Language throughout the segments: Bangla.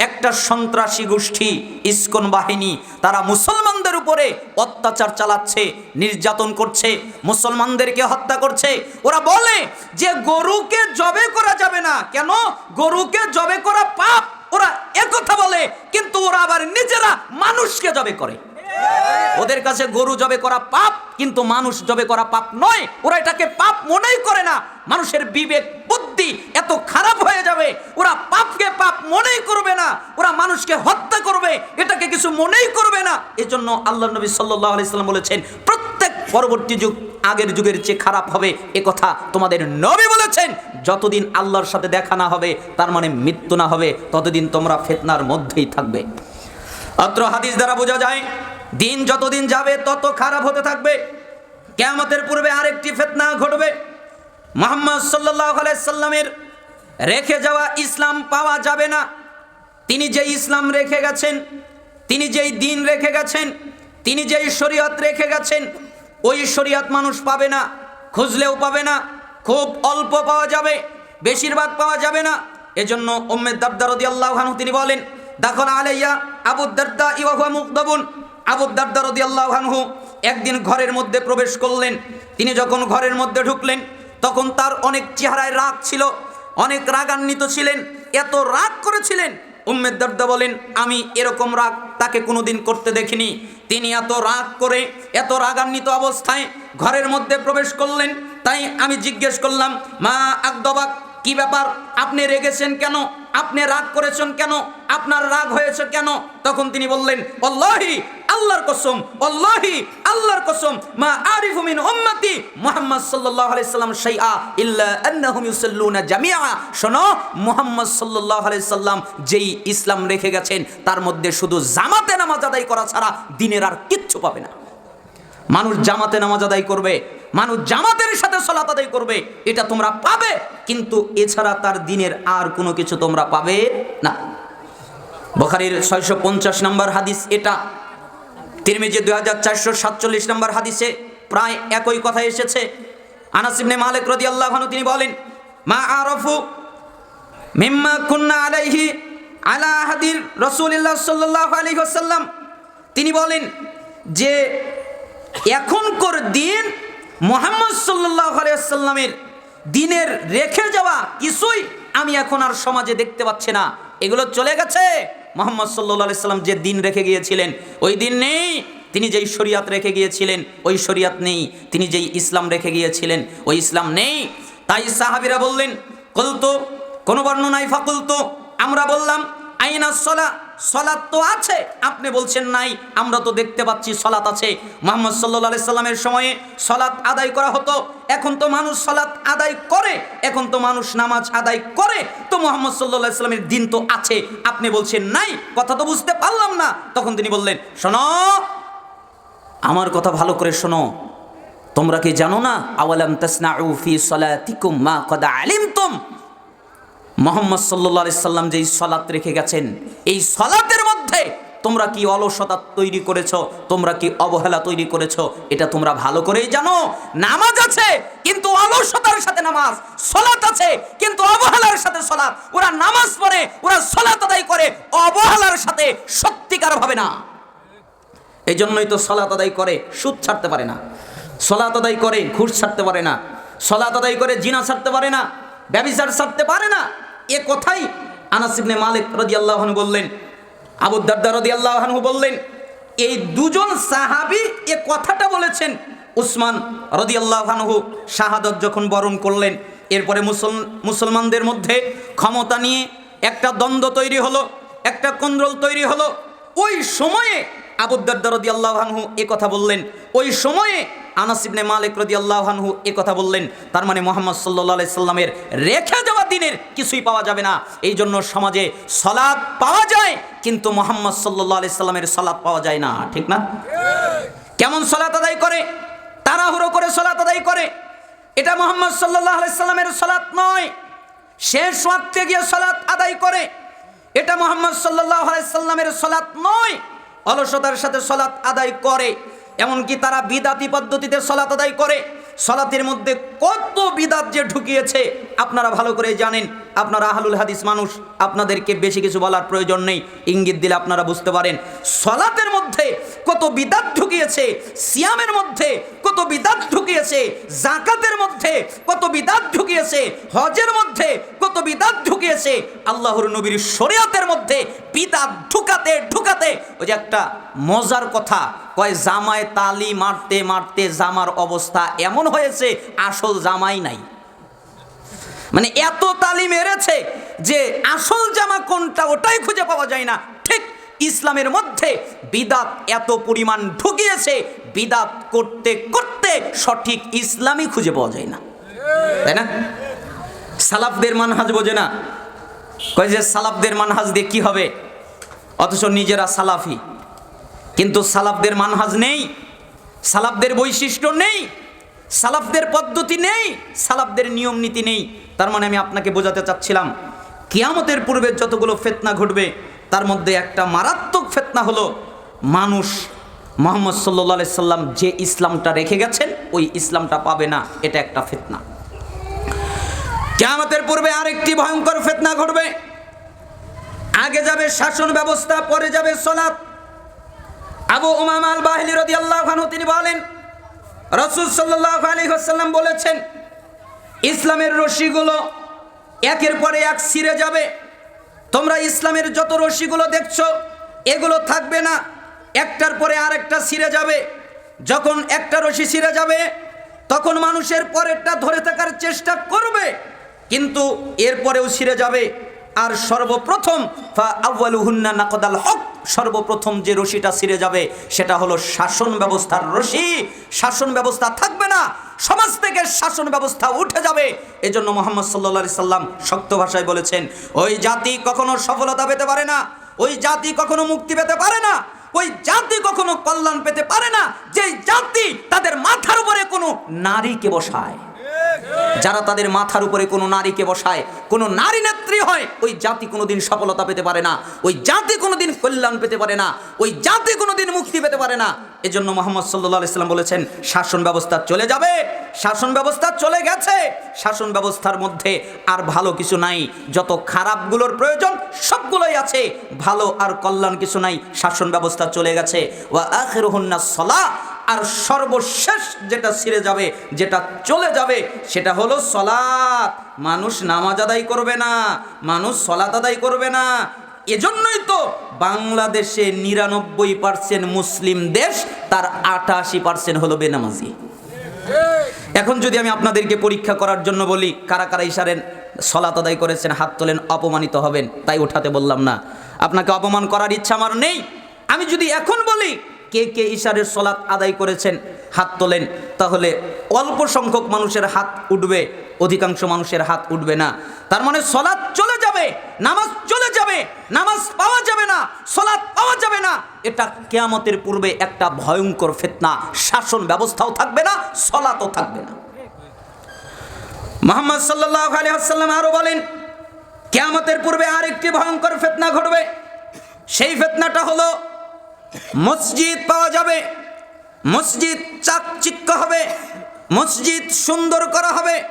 একটা সন্ত্রাসী গোষ্ঠী, ইস্কন বাহিনী, তারা মুসলমানদের উপরে অত্যাচার চালাচ্ছে, নির্যাতন করছে, মুসলমানদেরকে হত্যা করছে। ওরা বলে যে গরুকে জবে করা যাবে না। কেন? গরুকে জবে করা পাপ। ওরা একথা বলে, কিন্তু ওরা আবার নিজেরা মানুষকে জবে করে। ওদের কাছে গরু জবে করা পাপ, কিন্তু মানুষ জবে করা পাপ নয়। ওরা এটাকে পাপ মনেই করে না। মানুষের বিবেক, বুদ্ধি এত খারাপ হয়ে যাবে। ওরা পাপকে পাপ মনেই করবে না। ওরা মানুষকে হত্যা করবে। এটাকে কিছু মনেই করবে না। এজন্য আল্লাহ নবী সাল্লাহ আলাইসাল্লাম বলেছেন, প্রত্যেক পরবর্তী যুগ আগের যুগের চেয়ে খারাপ হবে এ কথা তোমাদের নবী বলেছেন। যতদিন আল্লাহর সাথে দেখা না হবে, তার মানে মৃত্যু না হবে, ততদিন তোমরা ফেতনার মধ্যেই থাকবে। অত্র হাদিস দ্বারা বোঝা যায় দিন যতদিন যাবে, তত খারাপ হতে থাকবে। কেয়ামতের পূর্বে আরেকটি ফেতনা ঘটবে। মোহাম্মদ সাল্লাহ সাল্লামের রেখে যাওয়া ইসলাম পাওয়া যাবে না। তিনি যে ইসলাম রেখে গেছেন, তিনি যেই দিন রেখে গেছেন, তিনি যেই শরীয়ত রেখে গেছেন, ওই শরীয়ত মানুষ পাবে না, খুঁজলেও পাবে না। খুব অল্প পাওয়া যাবে, বেশিরভাগ পাওয়া যাবে না। এজন্য উম্মেদ দাবদারদি আল্লাহ তিনি বলেন, দাখল আলাইয়া আবু দারদা ইওয়াহুয়া মুকদাবুন আবু দারদা রাদিয়াল্লাহু আনহু একদিন ঘরের মধ্যে প্রবেশ করলেন। তিনি যখন ঘরের মধ্যে ঢুকলেন, তখন তার অনেক চেহারায় রাগ ছিল, অনেক রাগান্বিত ছিলেন, এত রাগ করেছিলেন। উম্মেদ দারদা বলেন, আমি এরকম রাগ তাকে কোনোদিন করতে দেখিনি। তিনি এত রাগ করে, এত রাগান্বিত অবস্থায় ঘরের মধ্যে প্রবেশ করলেন। তাই আমি জিজ্ঞেস করলাম, মা আকদবাক কি ব্যাপার? আপনি রেগেছেন কেন? আপনি রাগ করেছেন কেন? আপনার রাগ হয়েছে কেন? তখন তিনি বললেন অল্লাহি আল্লাহর কসম অল্লাহি আল্লাহর কসম, মা আরিফু মিন উম্মতি মুহাম্মদ সাল্লাল্লাহু আলাইহি সাল্লাম শাইআ ইল্লা আন্নাহুম ইউসাল্লুনা জামিআ। শোনো, মুহাম্মদ সাল্লাল্লাহু আলাইহি সাল্লাম যেই ইসলাম রেখে গেছেন, তার মধ্যে শুধু জামাতে নামাজ আদায় করা ছাড়া দিনের আর কিচ্ছু পাবে না। মানুষ জামাতে নামাজ আদায় করবে, মানুষ জামাতের সাথে সলাত আদায় করবে, এটা তোমরা পাবে, কিন্তু এছাড়া তার দিনের আর কোনো কিছু তোমরা পাবে না। বখারির ছয়শো পঞ্চাশ নম্বর হাদিস এটা, তিরমিজি দুই হাজার চারশো সাতচল্লিশ নম্বর হাদিসে প্রায় একই কথা এসেছে। আনাসিবনে মালিক রদি আল্লাহ তিনি বলেন, মা আরফু মিম্মা কুন্না আলাইহি আলা হাদির রসুলিল্লাহ সাল্লাহ আলী তিনি বলেন যে এখনকার দিন মোহাম্মদ সাল্লাহ আলিয়াল্লামের দিনের রেখে যাওয়া কিছুই আমি এখন আর সমাজে দেখতে পাচ্ছি না। এগুলো চলে গেছে। মোহাম্মদ সাল্লাহ সাল্লাম যে দিন রেখে গিয়েছিলেন, ওই দিন নেই। তিনি যেই শরিয়াত রেখে গিয়েছিলেন, ওই শরিয়াত নেই। তিনি যেই ইসলাম রেখে গিয়েছিলেন, ওই ইসলাম নেই। তাই সাহাবিরা বললেন, কলতো, কোনো বর্ণনায় ফাকুলতো? আমরা বললাম, আইনা সলা সলাৎ তো আছে। আপনি বলছেন নাই, আমরা তো দেখতে পাচ্ছি সলাৎ আছে। মোহাম্মদ সাল্লা সাল্লামের সময়ে সলাৎ আদায় করা হতো। এখন তো মানুষ সলাৎ আদায় করে, এখন তো মানুষ নামাজ আদায় করে। তো মোহাম্মদ সাল্লা সাল্লামের দিন তো আছে। আপনি বলছেন নাই, কথা তো বুঝতে পারলাম না। তখন তিনি বললেন, শোনো, আমার কথা ভালো করে শোনো। তোমরা কি জানো না, আওয়ালাম তাসনাউ ফি সলাতিকুম মা কদা আলিমতুম? মোহাম্মদ সাল্লা সাল্লাম যেই সলাৎ রেখে গেছেন, এই সলাতের মধ্যে তোমরা কি অলসতা তৈরি করেছ? তোমরা কি অবহেলা তৈরি করেছ? এটা তোমরা ভালো করেই জানো। নামাজ আছে, কিন্তু অলসতার সাথে নামাজ, সলাত আছে, কিন্তু অবহেলার সাথে সলাৎ ওরা নামাজ পড়ে, ওরা সলাত আদায় করে, অবহেলার সাথে সত্যিকার ভাবে না। এই জন্যই তো সলাত আদায় করে, সুদ ছাড়তে পারে না। সলাত আদায় করে, ঘুষ ছাড়তে পারে না। সলাত আদায় করে, জিনা ছাড়তে পারে না। ব্যবিচার ছাড়তে পারে না। এ কথাই আনাসিবনে মালিক রদি আল্লাহনু বললেন, আবু দারদা রদি আল্লাহনু বললেন, এই দুজন সাহাবি এ কথাটা বলেছেন। উসমান রদি আল্লাহনহু শাহাদত যখন বরণ করলেন, এরপরে মুসল, মুসলমানদের মধ্যে ক্ষমতা নিয়ে একটা দ্বন্দ্ব তৈরি হলো, একটা কন্দ্রল তৈরি হলো। ওই সময়ে আবুদ্দারদা রদি আল্লাহানহু এ কথা বললেন, ওই সময়ে আনাসিবনে মালিক রদি আল্লাহানহু এ কথা বললেন, তার মানে মোহাম্মদ সাল্লা সাল্লামের রেখে যাওয়া দিনের কিছুই পাওয়া যাবে না। এই জন্য সমাজে সলাদ পাওয়া যায়, কিন্তু মোহাম্মদ সাল্লাহ সাল্লামের সলাদ পাওয়া যায় না। ঠিক না? কেমন সলাত আদায় করে? তাড়াহুড়ো করে সলাত আদায় করে? এটা মোহাম্মদ সাল্লাহ সাল্লামের সলাত নয়। শেষ ওয়াক্তে গিয়ে সলাত আদায় করে। এটা মোহাম্মদ সাল্লাহ সাল্লামের সলাত নয়। অলসতার সাথে সলাৎ আদায় করে। এমনকি তারা বিদাতি পদ্ধতিতে সলাত আদায় করে। সলাতের মধ্যে কত বিদাত যে ঢুকিয়েছে, আপনারা ভালো করে জানেন, আপনারা আহলুল হাদিস মানুষ, আপনাদেরকে বেশি কিছু বলার প্রয়োজন নেই, ইঙ্গিত দিলে আপনারা বুঝতে পারেন। সলাতের মধ্যে কত বিদাত ঢুকিয়েছে, সিয়ামের মধ্যে কত বিদাত ঢুকিয়েছে জাকাতের মধ্যে কত বিদাত ঢুকিয়েছে, হজের মধ্যে কত বিদাত ঢুকিয়েছে, আল্লাহর নবীর শরিয়াতের মধ্যে বিদাত ঢুকাতে ঢুকাতে, ওই যে একটা মজার কথা, কয়, জামায় তালি মারতে মারতে জামার অবস্থা এমন হয়েছে, আসল জামাই নাই। মানে এত তালি মেরেছে যে আসল জামা কোনটা ওটাই খুঁজে পাওয়া যায় না। ঠিক ইসলামের মধ্যে বিদাত এত পরিমাণ ঢুকিয়েছে, বিদাত করতে করতে সঠিক ইসলামই খুঁজে পাওয়া যায় না। তাই না? সালাফদের মানহাজ বোঝে না। কয় যে সালাফদের মানহাজ দিয়ে কি হবে? অথচ নিজেরা সালাফি। কিন্তু সালাফদের মানহাজ নেই, সালাফদের বৈশিষ্ট্য নেই সালাফদের পদ্ধতি নেই, সালাফদের নিয়ম নীতি নেই। তার মানে আমি আপনাকে বোঝাতে চাচ্ছিলাম, কিয়ামতের পূর্বে যতগুলো ফেতনা ঘটবে, তার মধ্যে একটা মারাত্মক ফেতনা হলো মানুষ মোহাম্মদ সাল্লি সাল্লাম যে ইসলামটা রেখে গেছেন, ওই ইসলামটা পাবে না, এটা একটা ফেতনা। কেয়ামতের পূর্বে আরেকটি ভয়ঙ্কর ফেতনা ঘটবে। আগে যাবে শাসন ব্যবস্থা, পরে যাবে সলাৎ। আবু উমাম আল বাহিলি রদি আল্লাহ তিনি বলেন রসুল সাল্লাহ আলী হাসাল্লাম বলেছেন, ইসলামের রশিগুলো একের পরে এক ছিঁড়ে যাবে। তোমরা ইসলামের যত রশিগুলো দেখছ, এগুলো থাকবে না। একটার পরে আরেকটা ছিঁড়ে যাবে। যখন একটা রশি ছিঁড়ে যাবে, তখন মানুষের পরেরটা ধরে থাকার চেষ্টা করবে, কিন্তু এরপরেও ছিঁড়ে যাবে। আর সর্বপ্রথম নাকদাল হক, সর্বপ্রথম যে রশিটা ছিঁড়ে যাবে, সেটা হলো শাসন ব্যবস্থার রশি। শাসন ব্যবস্থা থাকবে না, সমাজ থেকে শাসন ব্যবস্থা উঠে যাবে। এজন্য মোহাম্মদ সাল্লা সাল্লাম শক্ত ভাষায় বলেছেন, ওই জাতি কখনো সফলতা পেতে পারে না, ওই জাতি কখনো মুক্তি পেতে পারে না, ওই জাতি কখনো কল্যাণ পেতে পারে না যে জাতি তাদের মাথার উপরে কোনো নারীকে বসায়। যারা তাদের মাথার উপরে কোনো নারীকে বসায়, কোনো নারী নেত্রী হয়, ওই জাতি কোনোদিন সফলতা পেতে পারে না, ওই জাতি কোনোদিন কল্যাণ পেতে পারে না, ওই জাতি কোনোদিন মুক্তি পেতে পারে না। এজন্য মোহাম্মদ সাল্লাহ ইসলাম বলেছেন, শাসন ব্যবস্থা চলে যাবে, শাসন ব্যবস্থা চলে গেছে, শাসন ব্যবস্থার মধ্যে আর ভালো কিছু নাই, যত খারাপগুলোর প্রয়োজন সবগুলোই আছে, ভালো আর কল্যাণ কিছু নাই, শাসন ব্যবস্থা চলে গেছে। ওয়া আখিরুহুন্না সলা আর সর্বশেষ যেটা ছিঁড়ে যাবে, যেটা চলে যাবে, সেটা হলো সলাৎ। মানুষ নামাজ আদায় করবে না, মানুষ সলাত আদায় করবে না। এজন্যই তো বাংলাদেশে নিরানব্বই পার্সেন্ট মুসলিম দেশ, তার আটাশি পার্সেন্ট হলো বেনামাজি। এখন যদি আমি আপনাদেরকে পরীক্ষা করার জন্য বলি, কারা কারা ইশারেন সলাত আদায় করেছেন, হাত তোলেন, অপমানিত হবেন, তাই উঠাতে বললাম না। আপনাকে অপমান করার ইচ্ছা আমার নেই। আমি যদি এখন বলি কে কে ইশারের সলাৎ আদায় করেছেন হাত তোলেন, তাহলে অল্প সংখ্যক মানুষের হাত উঠবে, অধিকাংশ মানুষের হাত উঠবে না। তার মানে সলাৎ চলে যাবে, নামাজ চলে যাবে, নামাজ পাওয়া যাবে না, সলাৎ পাওয়া যাবে না। এটা কেয়ামতের পূর্বে একটা ভয়ঙ্কর ফেতনা, শাসন ব্যবস্থাও থাকবে না সলাতও থাকবে না। মোহাম্মদ সাল্লাহ আলী আসাল্লাম আরও বলেন, কেয়ামতের পূর্বে আরেকটি ভয়ঙ্কর ফেতনা ঘটবে। সেই ফেতনাটা হলো মসজিদ পাওয়া যাবে। মসজিদ চাকচিক্য হবে। মসজিদ সুন্দর করা হবে।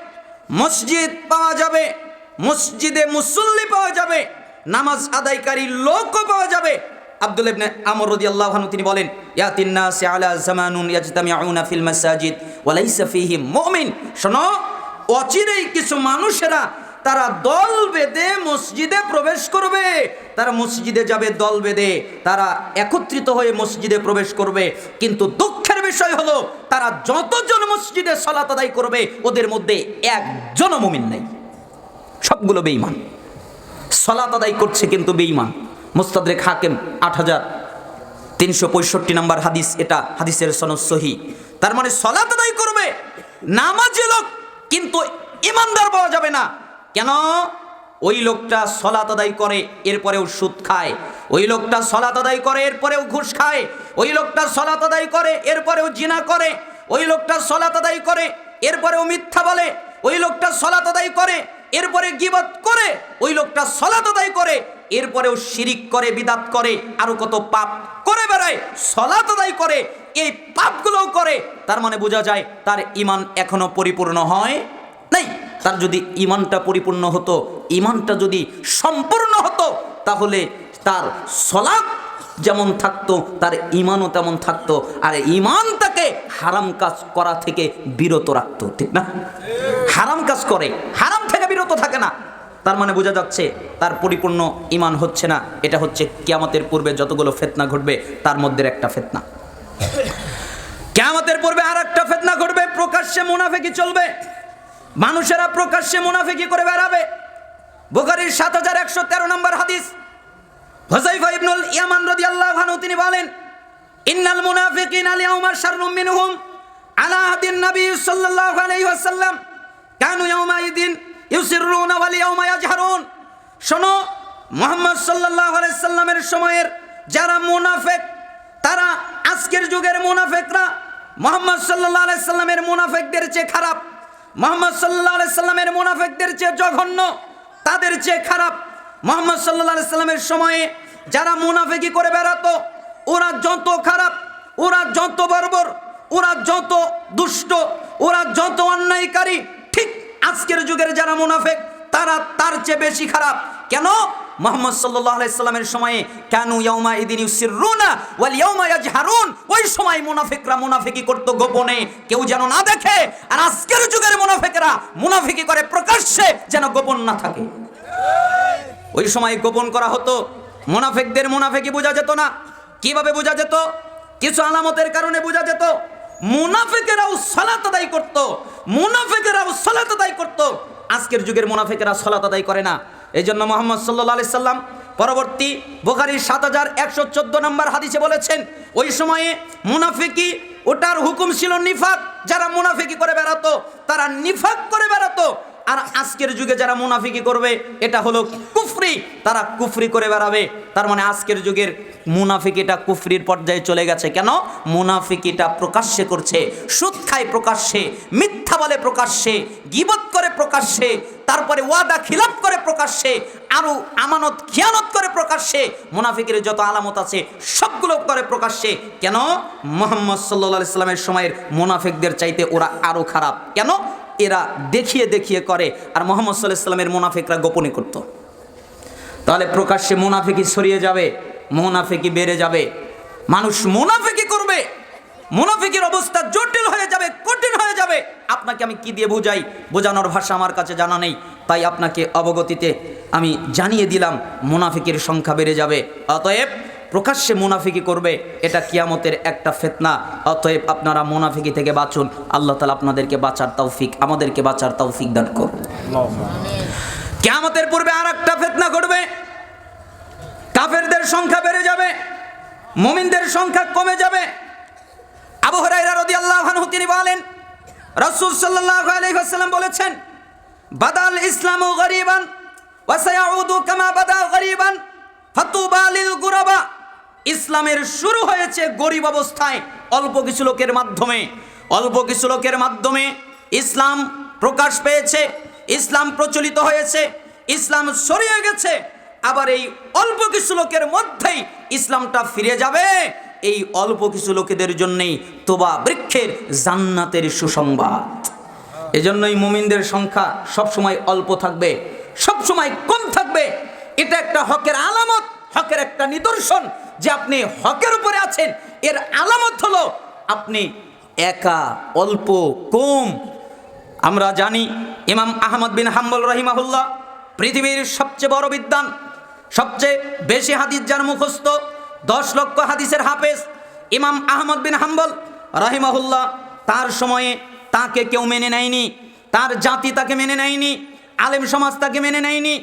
মসজিদ পাওয়া যাবে। মসজিদে মুসল্লি পাওয়া যাবে। নামাজ আদায়কারী লোকও পাওয়া যাবে। আব্দুল ইবনে আমর রাদিয়াল্লাহু আনহু তিনি বলেন ইয়াতিন নাসি আলা জামানুন ইয়াজতামিউনা ফিল মাসাজিদ ওয়া লাইসা ফীহিম মুমিন। শোনো, অচিরেই কিছু মানুষেরা তারা দল বেঁধে মসজিদে প্রবেশ করবে। তারা মসজিদে যাবে, দল বেঁধে। তারা একত্রিত হয়ে মসজিদে প্রবেশ করবে। কিন্তু দুঃখের বিষয় হলো, তারা যতজন মসজিদে সলাত আদায় করবে, ওদের মধ্যে একজনও মুমিন নেই। সবগুলো বেঈমান। সলাত আদায় করছে কিন্তু বেঈমান। মুস্তাদরেক হাকিম আট হাজার তিনশো পঁয়ষট্টি নম্বর হাদিস, এটা হাদিসের সনদ তার মানে সলাত আদায় করবে, নামাজি লোক, কিন্তু ইমানদার পাওয়া যাবে না। কেন? ওই লোকটা সলাত আদায় করে, এরপরেও সুদ খায়। ওই লোকটা সলাত আদায় করে, এরপরেও ঘুষ খায়। ওই লোকটা সলাত আদায় করে, এরপরেও জিনা করে। ওই লোকটা সলাত আদায় করে, এরপরেও মিথ্যা বলে। ওই লোকটা সলাত আদায় করে, এরপরে গিবত করে। ওই লোকটা সলাত আদায় করে, এরপরেও শিরিক করে, বিদাত করে, আরও কত পাপ করে বেড়ায় সলাত আদায় করে, এই পাপগুলোও করে। তার মানে বোঝা যায়, তার ইমান এখনও পরিপূর্ণ হয় নাই, তার যদি ইমানটা পরিপূর্ণ হতো, ইমানটা যদি সম্পূর্ণ হতো, তাহলে তার সলাপ যেমন থাকতো, তার ইমানও তেমন থাকতো, আর ইমান তাকে হারাম কাজ করা থেকে বিরত রাখতো, ঠিক না? হারাম কাজ করে, হারাম থেকে বিরত থাকে না। তার মানে বোঝা যাচ্ছে, তার পরিপূর্ণ ইমান হচ্ছে না, এটা হচ্ছে কিয়ামতের পূর্বে যতগুলো ফেতনা ঘটবে, তার মধ্যে একটা ফেতনা। কেয়ামতের পূর্বে আর একটা ফেতনা ঘটবে, প্রকাশ্যে মুনাফেকি চলবে। মানুষেরা প্রকাশ্যে মুনাফেকি করে বেড়াবে। বুখারীর সাত হাজার একশো তেরো নম্বর হাদিস। হুযায়ফা ইবনুল ইয়ামান রাদিয়াল্লাহু আনহু, তিনি বলেন, ইন্নাল মুনাফিকিনা আল-ইয়াওমা শাররুম মিনহুম আলা আহদিন নবী সাল্লাল্লাহু আলাইহি ওয়াসাল্লাম। কানু ইয়াওমা ইদিন ইউসিররুনা ওয়াল ইয়াওমা ইয়াজহারুন। শোনো, মুহাম্মদ সাল্লাল্লাহু আলাইহি সাল্লামের সময়ের যারা মুনাফিক, তারা আজকের যুগের মুনাফিকরা, মোহাম্মদ সাল্লাল্লাহু আলাইহি সাল্লামের মুনাফিকদের চেয়ে খারাপ। মোহাম্মদ আলাইহি সাল্লামের মুনাফিকদের চেয়ে জঘন্য, তাদের চেয়ে খারাপ। মোহাম্মদ আলাইহি সাল্লামের সময়ে যারা মুনাফিকি করে বেড়াতো, ওরা যত খারাপ, ওরা যত বর্বর, ওরা যত দুষ্ট, ওরা যত অন্যায়কারী, ঠিক আজকের যুগের যারা মুনাফেক, তারা তার চেয়ে বেশি খারাপ। কেন? মোহাম্মদ সাল্লাল্লাহু আলাইহি সাল্লামের সময়ে, কেন ইয়াউমা ইদিন ইউসিররুনা ওয়াল ইয়াউমা ইয়াজহারুন। ওই সময় মুনাফিকরা মুনাফিকি করত গোপনে। কেউ যেন না দেখে, আর আজকের যুগের মুনাফিকরা মুনাফিকি করে প্রকাশ্যে যেন গোপন না থাকে। ওই সময় গোপন করা হতো। মুনাফিকদের মুনাফিকি বোঝা যেত না। কীভাবে বোঝা যেত? কিছু আলামতের কারণে বোঝা যেত। মুনাফিকেরাও সালাত আদায় করত। মুনাফিকেরাও সালাত আদায় করত। আজকের যুগের মোনাফেকেরা সলাত আদায় করে না। এই জন্য মোহাম্মদ সাল্লাহ আলি সাল্লাম পরবর্তী বোখারির সাত হাজার একশো চোদ্দ নম্বর হাদিসে বলেছেন, ওই সময়ে মুনাফিকি, ওটার হুকুম ছিল নিফাক। যারা মুনাফিকি করে বেড়াতো, তারা নিফাক করে বেড়াতো। আর আজকের যুগে যারা মুনাফিকি করবে, এটা হলো কুফরি। তারা কুফরি করে বেড়াবে। তার মানে আজকের যুগের মুনাফিকিটা কুফরির পর্যায়ে চলে গেছে। কেন? মুনাফিকিটা প্রকাশ্যে করছে। সুদ খায় প্রকাশ্যে, মিথ্যা বলে প্রকাশ্যে, গিবত করে প্রকাশ্যে, তারপরে ওয়াদা খিলাপ করে প্রকাশ্যে আরও আমানত, খিয়ানত করে প্রকাশ্যে, মুনাফিকের যত আলামত আছে সবগুলো করে প্রকাশ্যে। কেন? মোহাম্মদ সাল্লা ইসলামের সময়ের মুনাফিকদের চাইতে ওরা আরও খারাপ। কেন? এরা দেখিয়ে দেখিয়ে করে আর মোহাম্মদ সাল্লাহ ইসলামের মুনাফিকরা গোপনে করত। তাহলে প্রকাশ্যে মুনাফিকি সরিয়ে যাবে মুনাফিকি বেড়ে যাবে। মানুষ মুনাফিকি করবে, মুনাফিকের অবস্থা জটিল হয়ে যাবে, কঠিন হয়ে যাবে। আপনাকে আমি কি দিয়ে বুঝাই? বোঝানোর ভাষা আমার কাছে জানা নেই, তাই আপনাকে অবগতিতে আমি জানিয়ে দিলাম, মুনাফিকের সংখ্যা বেড়ে যাবে। অতএব প্রকাশ্যে মুনাফিকি করবে, এটা কিয়ামতের একটা ফেতনা। অতএব আপনারা মুনাফিকি থেকে বাঁচুন। আল্লাহ তালা আপনাদেরকে বাঁচার তৌফিক, আমাদেরকে বাঁচার তৌফিক দান করুন। কিয়ামতের পূর্বে আর একটা ফেতনা ঘটবে। কাফেরদের সংখ্যা বেড়ে যাবে, মুমিনদের সংখ্যা কমে যাবে। আবু হুরায়রা রাদিয়াল্লাহু আনহু তিনি বলেন, রাসূল সাল্লাল্লাহু আলাইহি ওয়াসাল্লাম বলেছেন, বাদাল ইসলামু গরিবান ওয়া সায়াউদু কামা বাদা গরিবান, ফাতুবা লিল গুরাবা। ইসলামের শুরু হয়েছে গরিব অবস্থায়। অল্প কিছু লোকের মাধ্যমে। অল্প কিছু লোকের মাধ্যমে ইসলাম প্রকাশ পেয়েছে, ইসলাম প্রচলিত হয়েছে, ইসলাম ছড়িয়ে গেছে। আবার এই অল্প কিছু লোকের মধ্যেই ইসলামটা ফিরে যাবে। এই অল্প কিছু লোকেদের জন্যেই তোবা বৃক্ষের জান্নাতের সুসংবাদ। এজন্যই মুমিনদের সংখ্যা সবসময় অল্প থাকবে, সবসময় কম থাকবে। এটা একটা হকের আলামত, হকের একটা নিদর্শন। যে আপনি হকের উপরে আছেন, এর আলামত হলো আপনি একা, অল্প, কম। আমরা জানি ইমাম আহমদ বিন হাম্বল রহিমাহুল্লাহ পৃথিবীর সবচেয়ে বড় বিদ্যান সবচেয়ে বেশি হাদিস যার মুখস্থ, দশ লক্ষ হাদিসের হাফেজ ইমাম আহমদ বিন হাম্বল রহিমাহুল্লাহ তার সময়ে তাকে কেউ মেনে নেয়নি, তার জাতি তাকে মেনে নেয়নি, আলেম সমাজ তাকে মেনে নেয়নি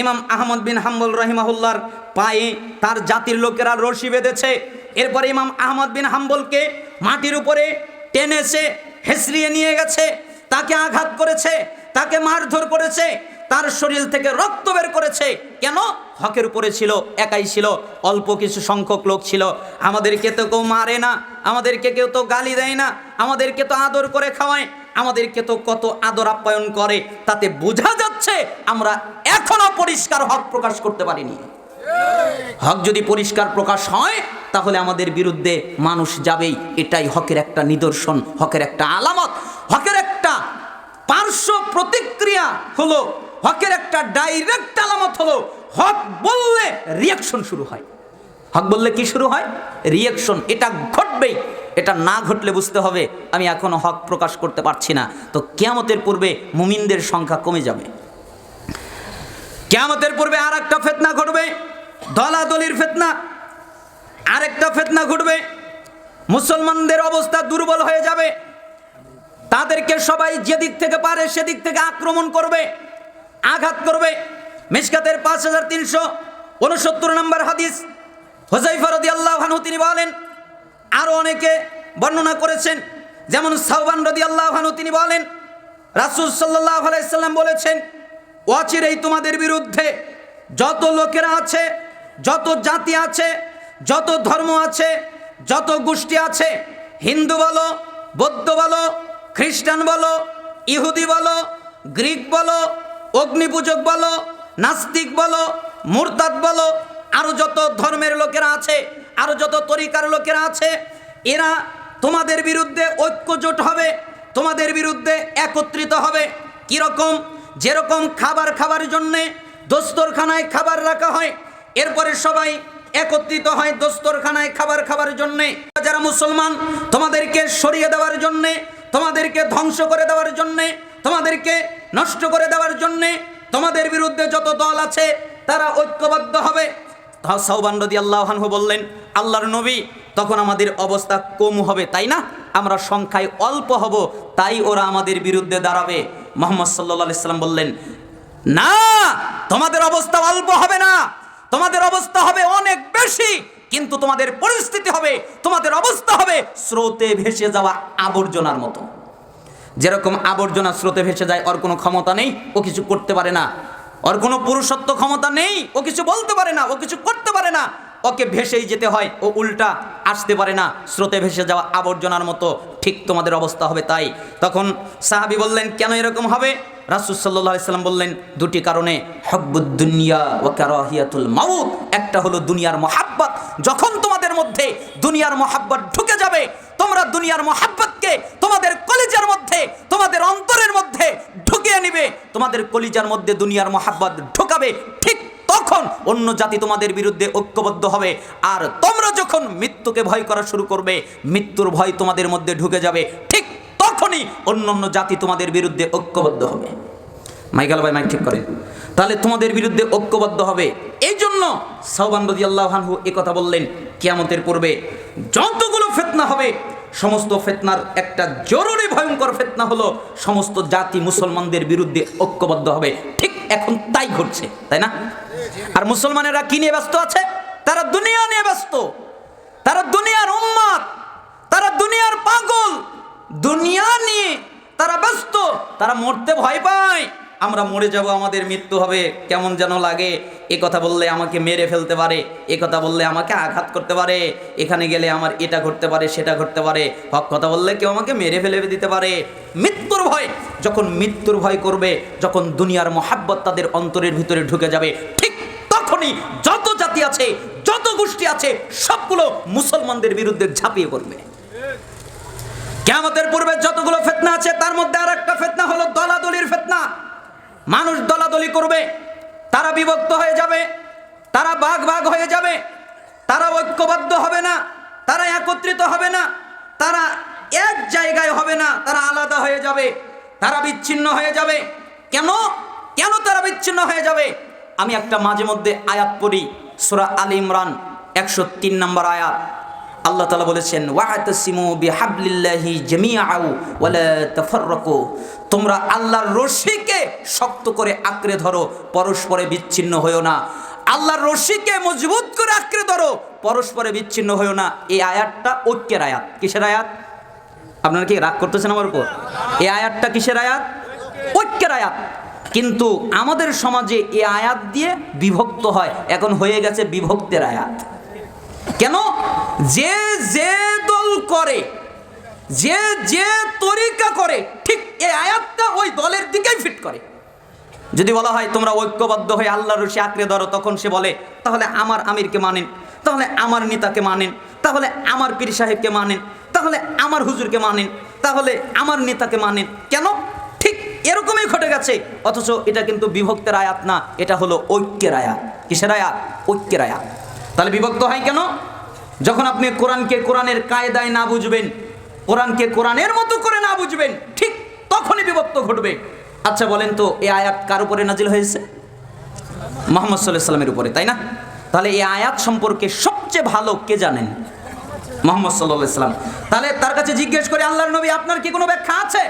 ইমাম আহমদ বিন হাম্বল রহিমাহুল্লার পায়ে তার জাতির লোকেরা রশি বেঁধেছে। এরপরে ইমাম আহমদ বিন হাম্বলকে মাটির উপরে টেনেছে হেসরিয়ে নিয়ে গেছে, তাকে আঘাত করেছে, তাকে মারধর করেছে, তার শরীর থেকে রক্ত বের করেছে। কেন? হকের উপরে ছিল, একাই ছিল, অল্প কিছু সংখ্যক লোক ছিল। আমাদেরকে তো কেউ মারে না, আমাদেরকে কেউ তো গালি দেয় না, আমাদেরকে তো আদর করে খাওয়ায়। আমাদেরকে তো কত আদর আপ্যায়ন করে, তাতে বোঝা যাচ্ছে আমরা এখনও পরিষ্কার হক প্রকাশ করতে পারিনি। হক যদি পরিষ্কার প্রকাশ হয়, তাহলে আমাদের বিরুদ্ধে মানুষ যাবেই। এটাই হকের একটা নিদর্শন, হকের একটা আলামত, হকের একটা পার্শ্ব প্রতিক্রিয়া হলো, হকের একটা ডাইরেক্ট আলামত হলো, হক বললে রিয়াকশন শুরু হয়। হক বললে কি শুরু হয়? রিয়াকশন এটা ঘটবেই। এটা না ঘটলে বুঝতে হবে, আমি এখনও হক প্রকাশ করতে পারছি না। তো কেয়ামতের পূর্বে মুমিনদের সংখ্যা কমে যাবে। কেয়ামতের পূর্বে আর একটা ফেতনা ঘটবে, দলাদলির ফেতনা। আরেকটা ফেতনা ঘটবে, মুসলমানদের অবস্থা দুর্বল হয়ে যাবে। তাদেরকে সবাই যেদিক থেকে পারে সেদিক থেকে আক্রমণ করবে, আঘাত করবে। মিসকাতের পাঁচ হাজার তিনশো উনসত্তর নম্বর হাদিস হোজাইফা রদি আল্লাহ তিনি বলেন আরও অনেকে বর্ণনা করেছেন, যেমন সাহবান রদি আল্লাহ তিনি বলেন, রাসুল সাল্লাহ আলাইসাল্লাম বলেছেন, অচিরেই তোমাদের বিরুদ্ধে যত লোকেরা আছে, যত জাতি আছে, যত ধর্ম আছে, যত গোষ্ঠী আছে, হিন্দু বলো, বৌদ্ধ বলো, খ্রিস্টান বলো, ইহুদি বলো, গ্রিক বলো, অগ্নিপূজক বলো, নাস্তিক বলো, মুরতাদ বলো আরও যত ধর্মের লোকেরা আছে আরও যত তরিকার লোকেরা আছে, এরা তোমাদের বিরুদ্ধে ঐক্যজোট হবে, তোমাদের বিরুদ্ধে একত্রিত হবে। কীরকম? যেরকম খাবার খাবার জন্যে দোস্তরখানায় খাবার রাখা হয়, এরপরে সবাই একত্রিত হয় দোস্তরখানায় খাবার খাবার জন্যে। যারা মুসলমান, তোমাদেরকে সরিয়ে দেওয়ার জন্যে, তোমাদেরকে ধ্বংস করে দেওয়ার জন্যে, তোমাদেরকে নষ্ট করে দেওয়ার জন্যে, তোমাদের বিরুদ্ধে যত দল আছে, তারা ঐক্যবদ্ধ হবে। সাউবান রদি আল্লাহানহু বললেন, আল্লাহর নবী, তখন আমাদের অবস্থা কম হবে, তাই না? আমরা সংখ্যায় অল্প হব, তাই ওরা আমাদের বিরুদ্ধে দাঁড়াবে। মোহাম্মদ সাল্লা সাল্লাম বললেন, না, তোমাদের অবস্থা অল্প হবে না। তোমাদের অবস্থা হবে অনেক বেশি, কিন্তু তোমাদের পরিস্থিতি হবে, তোমাদের অবস্থা হবে স্রোতে ভেসে যাওয়া আবর্জনার মতো। যেরকম আবর্জনা স্রোতে ভেসে যায়, ওর কোনো ক্ষমতা নেই, ও কিছু করতে পারে না। ওর কোনো পুরুষত্ব ক্ষমতা নেই। ও কিছু বলতে পারে না, ও কিছু করতে পারে না। ওকে ভেসেই যেতে হয়, ও উল্টা আসতে পারে না। স্রোতে ভেসে যাওয়া আবর্জনার মতো ঠিক তোমাদের অবস্থা হবে তাই। তখন সাহাবি বললেন, কেন এরকম হবে? রাসুল সাল্লাহ সাল্লাম বললেন, দুটি কারণে। হব্বুদ্দুনিয়া ও কারাহিয়াতুল মাউত। একটা হলো দুনিয়ার মহাব্বত। যখন তোমাদের মধ্যে দুনিয়ার মহাব্বত ঢুকে যাবে তোমরা দুনিয়ার মহাব্বতকে তোমাদের কলিজার মধ্যে, তোমাদের অন্তরের মধ্যে ঢুকিয়ে নিবে। তোমাদের কলিজার মধ্যে দুনিয়ার মহাব্বত ঢুকাবে ঠিক তখন অন্য জাতি তোমাদের বিরুদ্ধে ঐক্যবদ্ধ হবে। আর তোমরা যখন মৃত্যুকে ভয় করা শুরু করবে, মৃত্যুর ভয় তোমাদের মধ্যে ঢুকে যাবে, ঠিক তখনই অন্য অন্য জাতি তোমাদের বিরুদ্ধে ঐক্যবদ্ধ হবে। মাইকাল ভাই, মাইক ঠিক করেন। তাহলে তোমাদের বিরুদ্ধে ঐক্যবদ্ধ হবে। এই জন্য সাহবান রদি আল্লাহানহু এ কথা বললেন, কিয়ামতের পূর্বে যতগুলো ফেতনা হবে, সমস্ত ফেতনার একটা জরুরি ভয়ঙ্কর ফেতনা হলো সমস্ত জাতি মুসলমানদের বিরুদ্ধে ঐক্যবদ্ধ হবে। ঠিক এখন তাই ঘটছে, তাই না? আর মুসলমানেরা কি নিয়ে ব্যস্ত আছে? তারা দুনিয়া নিয়ে ব্যস্ত। তারা দুনিয়ার উম্মাদ, তারা দুনিয়ার পাগল। দুনিয়া নিয়ে তারা ব্যস্ত, তারা মরতে ভয় পায়। আমরা মরে যাব, আমাদের মৃত্যু হবে। কেমন যেন লাগে, এ কথা বললে আমাকে মেরে ফেলতে পারে, এ কথা বললে আমাকে আঘাত করতে পারে, এখানে গেলে আমার এটা ঘটতে পারে, সেটা ঘটতে পারে। হক কথা বললে কেউ আমাকে মেরে ফেলে দিতে পারে। মৃত্যুর ভয়, যখন মৃত্যুর ভয় করবে, যখন দুনিয়ার মহাব্বত তাদের অন্তরের ভিতরে ঢুকে যাবে, ঠিক তখনই যত জাতি আছে, যত গোষ্ঠী আছে, সবগুলো মুসলমানদের বিরুদ্ধে ঝাঁপিয়ে পড়বে। কেমতের পূর্বে যতগুলো ফেতনা আছে, তার মধ্যে আর একটা ফেতনা হলো দলাদলির ফেতনা। মানুষ দলাদলি করবে, তারা বিভক্ত হয়ে যাবে, তারা বাঘ ভাগ হয়ে যাবে, তারা ঐক্যবদ্ধ হবে না, তারা একত্রিত হবে না, তারা এক জায়গায় হবে না, তারা আলাদা হয়ে যাবে, তারা বিচ্ছিন্ন হয়ে যাবে। কেন? কেন তারা বিচ্ছিন্ন হয়ে যাবে? আমি একটা মাঝে মধ্যে আয়াত পড়ি, সুরা আল ইমরান, একশো তিন নম্বর আয়াত। আল্লাহ তালা বলেছেন, ওয়াতাসিমু বিহাবলিল্লাহি জামিআউ ওয়ালা তাফাররাকু। তোমরা আল্লাহর রশিকে শক্ত করে আঁকড়ে ধরো, পরস্পরে বিচ্ছিন্ন হয়েও না। আল্লাহর রশিকে মজবুত করে আঁকড়ে ধরো, পরস্পরে বিচ্ছিন্ন হয়েও না। এই আয়াতটা ঐক্যের আয়াত। কিসের আয়াত? আপনারা কি রাগ করতেছেন আমার উপর? এই আয়াতটা কিসের আয়াত? ঐক্যের আয়াত। কিন্তু আমাদের সমাজে এই আয়াত দিয়ে বিভক্ত হয়। এখন হয়ে গেছে বিভক্তের আয়াত। কেন? যে যে দল করে, যে যে তরিকা করে, ঠিক এই আয়াতটা ওই দলের দিকেই ফিট করে। যদি বলা হয় তোমরা ঐক্যবদ্ধ হয়ে আল্লাহর রশি আঁকড়ে ধরো, তখন সে বলে, তাহলে আমার আমিরকে মানেন, তাহলে আমার নেতাকে মানেন, তাহলে আমার পীর সাহেবকে মানেন, তাহলে আমার হুজুরকে মানেন, তাহলে আমার নেতাকে মানেন। কেন? ঠিক এরকমই ঘটে গেছে। অথচ এটা কিন্তু বিভক্তের আয়াত না, এটা হলো ঐক্যের আয়াত। কিসের আয়াত? ঐক্যের আয়াত। তাহলে বিভক্ত হয় কেন? যখন আপনি কোরআনকে কোরআনের কায়দায় না বুঝবেন, কোরআনকে কোরআনের মতো করে না বুঝবেন, ঠিক তখনই বিভক্ত ঘটবে। আচ্ছা বলেন তো, এই আয়াত কার উপরে নাজিল হয়েছে? মোহাম্মদ সাল্লাহ সাল্লামের উপরে, তাই না? তাহলে এই আয়াত সম্পর্কে সবচেয়ে ভালো কে জানেন? মোহাম্মদ সাল্লাহ সাল্লাম। তাহলে তার কাছে জিজ্ঞেস করে, আল্লাহর নবী আপনার কি কোনো ব্যাখ্যা আছে?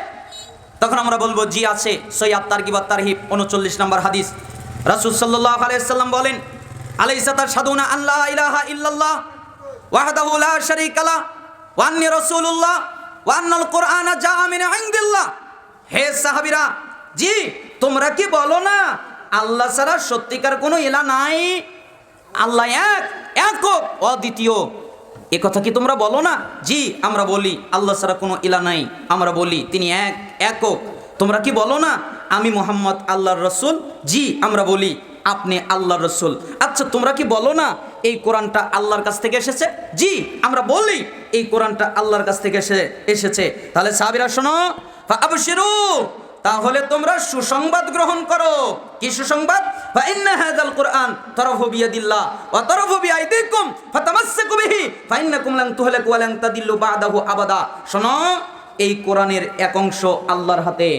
তখন আমরা বলব, জি আছে, সৈয়াদ তারগিবাদ তারহিব উনচল্লিশ নম্বর হাদিস। রাসুল সাল্লাহ আলাইসাল্লাম বলেন আলাইসাতার সাদুনা আল্লাহ ইলাহা ইল্লাল্লাহ, ওয়াহদাহু লা শারীকা লা ওয়া আন্নী রাসূলুল্লাহ, ওয়া আন্নাল কুরআনা মিন ইনদিল্লাহ। হে সাহাবীরা, জি, তোমরা কি বলো না, আল্লাহ ছাড়া সত্যিকার কোনো ইলা নাই? আল্লাহ এক একক অদ্বিতীয়। এ কথা কি তোমরা বলো না? জি, আমরা বলি, আল্লাহ ছাড়া কোনো ইলা নাই, আমরা বলি, তিনি এক একক তোমরা কি বলো না, আমি মোহাম্মদ আল্লাহর রসুল? জি, আমরা বলি। আপনি আল্লাহ রসুল। আচ্ছা তোমরা কি বলো না, এই কোরআনটা আল্লাহর কাছ থেকে এসেছে? জি, আমরা বলি, এই কোরআনটা আল্লাহর কাছ থেকে এসে, এসেছে। তাহলে সাহাবিরা শোনো আবশিরু তাহলে তোমরা সুসংবাদ গ্রহণ করো। কি সুসংবাদ? হাযাল কুরআন তরফু বিয়াদিল্লাহ ওয়া তরফু বিআইদিকুম ফাতামাসসাকু বিহি ফাইন্নাকুম লান তুহলাকু ওয়া লান তাদিল্লু বাদাহু আবাদা। শোনো, এই কোরআনের এক অংশ আল্লাহর হাতে,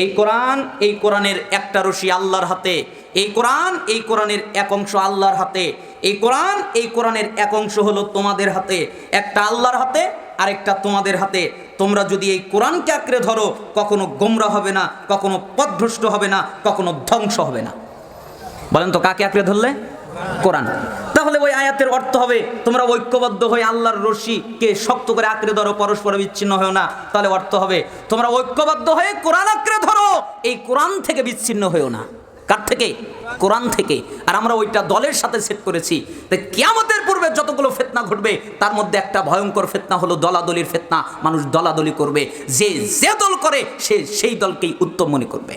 এই কোরআন, এই কোরআনের একটা রশি আল্লাহর হাতে। এই কোরআন, এই কোরআনের এক অংশ আল্লাহর হাতে, এই কোরআন, এই কোরআনের এক অংশ হলো তোমাদের হাতে, একটা আল্লাহর হাতে, আরেকটা তোমাদের হাতে। তোমরা যদি এই কোরআনকে আঁকড়ে ধরো, কখনো গোমরা হবে না, কখনো পথভ্রষ্ট হবে না, কখনো ধ্বংস হবে না। বলেন তো, কাকে আঁকড়ে ধরলে? কোরআন। তাহলে ওই আয়াতের অর্থ হবে, তোমরা ঐক্যবদ্ধ হয়ে আল্লাহর রশিকে শক্ত করে আঁকড়ে ধরো, পরস্পর বিচ্ছিন্ন হয়েও না। তাহলে অর্থ হবে, তোমরা ঐক্যবদ্ধ হয়ে কোরআন আঁকড়ে ধরো, এই কোরআন থেকে বিচ্ছিন্ন হয়েও না। কার থেকে? কোরআন থেকে। আর আমরা ওইটা দলের সাথে সেট করেছি। তাই কিয়ামতের পূর্বে যতগুলো ফেতনা ঘটবে, তার মধ্যে একটা ভয়ঙ্কর ফেতনা হলো দলাদলির ফেতনা। মানুষ দলাদলি করবে। যে যে দল করে, সে সেই দলকেই উত্তম মনে করবে।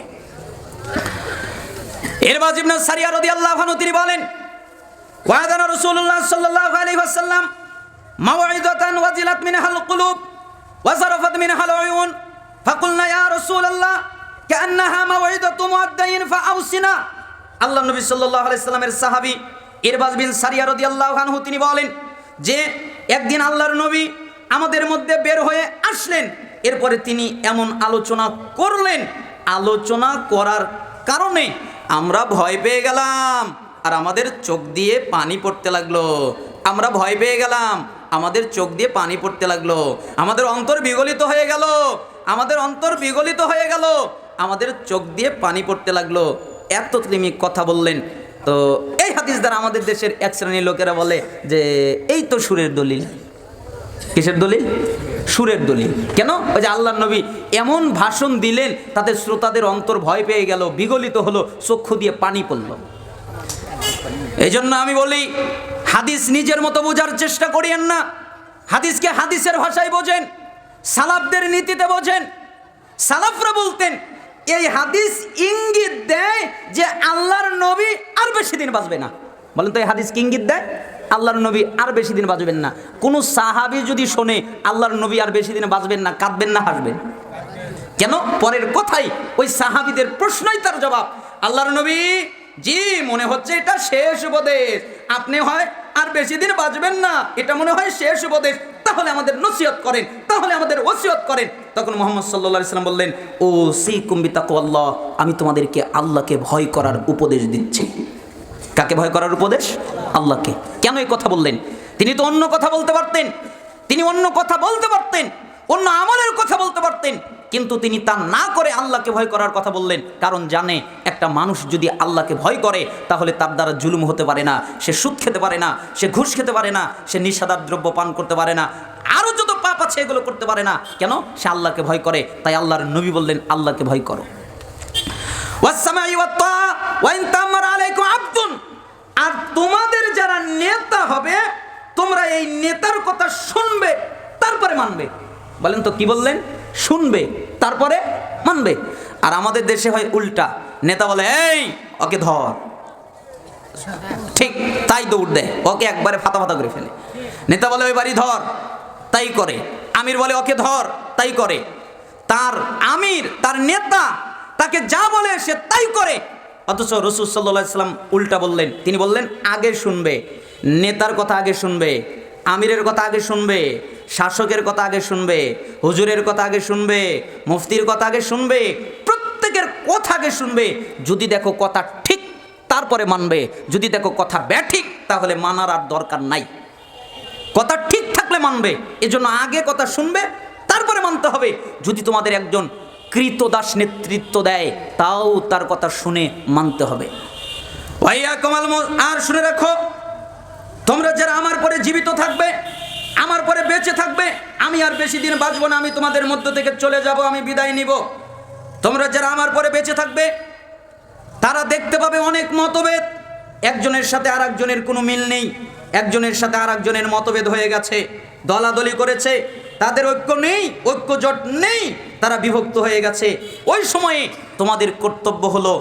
এরবাজ ইবনে সারিয়া রাদিয়াল্লাহু আনহু, তিনি বলেন, ওয়াদানা রাসূলুল্লাহ সাল্লাল্লাহু আলাইহি ওয়াসাল্লাম মাওঈদাতান ওয়াজিলাত মিনহাল কুলুব ওয়াজারাফাত মিনহাল উয়ুন। ফাকুলনা ইয়া রাসূলুল্লাহ কান্নাহা মাওঈদাতু মুআদ্দাইন ফাআউসিনা। আল্লাহ নবী সাল্লাল্লাহু আলাইহি সাল্লামের সাহাবী ইরবাজ বিন সারিয়া রাদিয়াল্লাহু আনহু, তিনি বলেন যে, একদিন আল্লাহর নবী আমাদের মধ্যে বের হয়ে আসলেন। এরপরে তিনি এমন আলোচনা করলেন। আলোচনা করার কারণে আমরা ভয় পেয়ে গেলাম। আর আমাদের চোখ দিয়ে পানি পড়তে লাগল। আমরা ভয় পেয়ে গেলাম। আমাদের চোখ দিয়ে পানি পড়তে লাগল। আমাদের অন্তর বিগলিত হয়ে গেল। আমাদের অন্তর বিগলিত হয়ে গেল। আমাদের চোখ দিয়ে পানি পড়তে লাগল। এত তিনি কথা বললেন। তো এই হাদিস দ্বারা আমাদের দেশের এক শ্রেণির লোকেরা বলে যে, এই তো সুরের দলিল। কিসের দলিল? সুরের দলিল। কেন? ওই যে আল্লাহ নবী এমন ভাষণ দিলেন তাদের শ্রোতাদের অন্তর ভয় পেয়ে গেল, বিগলিত হলো, চক্ষু দিয়ে পানি পড়ল। এই জন্য আমি বলি, হাদিস নিজের মতো বোঝার চেষ্টা করিয়েন না। হাদিসকে হাদিসের ভাষায় বোঝেন, সালাফদের নীতিতে বোঝেন, সালাফরা বলতেন এই হাদিস ইঙ্গিত দেয় যে আল্লাহর নবী আর বেশি দিন বাঁচবে না। বলেন তো এই হাদিস কি ইঙ্গিত দেয়? আল্লাহর নবী আর বেশি দিন বাঁচবেন না। কোনো সাহাবি যদি শোনে, আল্লাহর নবী আর বেশি দিন বাঁচবেন না, কাঁদবেন না, হাসবেন। কেন? পরের কথাই ওই সাহাবিদের প্রশ্নই তার জবাব। আল্লাহর নবী, জি, মনে হচ্ছে এটা শেষ উপদেশ। আপনি হয় আর বেশি দিন বাঁচবেন না। এটা মনে হয় শেষ উপদেশ। তাহলে আমাদের নসিহত করেন। তাহলে আমাদের ওসিয়ত করেন। তখন মোহাম্মদ সাল্লাহ ইসলাম বললেন, ও সি কুম্বিতাকু আল্লাহ আমি তোমাদেরকে আল্লাহকে ভয় করার উপদেশ দিচ্ছি। কাকে ভয় করার উপদেশ? আল্লাহকে। কেন এই কথা বললেন? তিনি তো অন্য কথা বলতে পারতেন। তিনি অন্য কথা বলতে পারতেন। অন্য আমলের কথা বলতে পারতেন। কিন্তু তিনি তা না করে আল্লাহকে ভয় করার কথা বললেন। কারণ জানে একটা মানুষ যদি আল্লাহকে ভয় করে, তাহলে তার দ্বারা জুলুম হতে পারে না। সে সুদ খেতে পারে না, সে ঘুষ খেতে পারে না, সে নিষাদার দ্রব্য পান করতে পারে না। আরও যত পাপ আছে এগুলো করতে পারে না। কেন? সে আল্লাহকে ভয় করে। তাই আল্লাহর নবী বললেন, আল্লাহকে ভয় করো। আর তোমাদের যারা নেতা হবে, তোমরা এই নেতার কথা শুনবে, তারপরে মানবে। বলেন তো কি বললেন? শুনবে, তারপরে মানবে। আর আমাদের দেশে হয় উল্টা। নেতা বলে, এই, ওকে ধর। ঠিক তাই দৌড় দেয় ওকে একবারে ফাতা ফাতা করে ফেলে। নেতা বলে, ওই বাড়ি ধর। তাই করে। আমির বলে, ওকে ধর। তাই করে। তার আমির, তার নেতা, তাকে যা বলে সে তাই করে। অথচ রসুল সাল্লাম উল্টা বললেন, তিনি বললেন, আগে শুনবে, নেতার কথা আগে শুনবে, আমিরের কথা আগে শুনবে, শাসকের কথা আগে শুনবে, হুজুরের কথা আগে শুনবে, মুফতির কথা আগে শুনবে প্রত্যেকের কথা শুনবে, যদি দেখো কথা ঠিক, তারপরে মানবে। যদি দেখো কথা ব্যাঠিক, তাহলে মানার আর দরকার নাই। কথা ঠিক থাকলে মানবে, এজন্য আগে কথা শুনবে, তারপরে মানতে হবে। যদি তোমাদের একজন কৃতদাস নেতৃত্ব দেয়, তাও তার কথা শুনে মানতে হবে। ভাইয়া কমাল আর শুনে রাখো, তোমরা যারা আমার পরে জীবিত থাকবে, আমার পরে বেঁচে থাকবে, আমি আর বেশি দিন বাঁচবো না, আমি তোমাদের মধ্য থেকে চলে যাব, আমি বিদায় নিব। তোমরা যারা আমার পরে বেঁচে থাকবে, তারা দেখতে পাবে অনেক মতভেদ। একজনের সাথে আর একজনের কোনো মিল নেই। একজনের সাথে আর একজনের মতভেদ হয়ে গেছে, দলাদলি করেছে, তাদের ঐক্য নেই, ঐক্য জট নেই, তারা বিভক্ত হয়ে গেছে। ওই সময়ে তোমাদের কর্তব্য হলো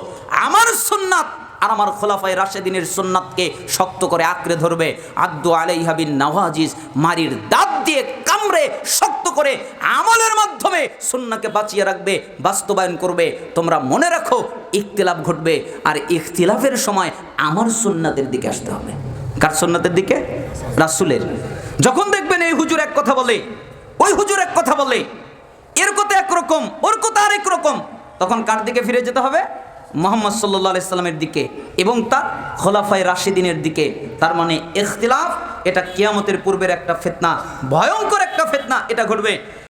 আমার সুন্নাত। আর আমার খোলাফায় রাশেদিনের সুন্নাতকে শক্ত করে আঁকড়ে ধরবে। আব্দু আলাইহাবিন নওয়াজিজ মারির দাঁত দিয়ে কামড়ে শক্ত করে আমলের মাধ্যমে সুন্নাকে বাঁচিয়ে রাখবে, বাস্তবায়ন করবে। তোমরা মনে রাখো, ইখতিলাফ ঘটবে, আর ইখতিলাফের সময় আমার সুন্নাতের দিকে আসতে হবে। কার সুন্নাতের দিকে? রাসুলের। যখন দেখবেন এই হুজুর এক কথা বলে, ওই হুজুর এক কথা বলে, এর কথা একরকম, ওর কথা আরেক রকম, তখন কার দিকে ফিরে যেতে হবে? মোহাম্মদ সাল্লা সাল্লামের দিকে এবং তার খোলাফাই রাশিদিনের দিকে। তার মানে ইখতিলাফ, এটা কিয়ামতের পূর্বের একটা ফেতনা, ভয়ঙ্কর একটা ফেতনা এটা ঘটবে।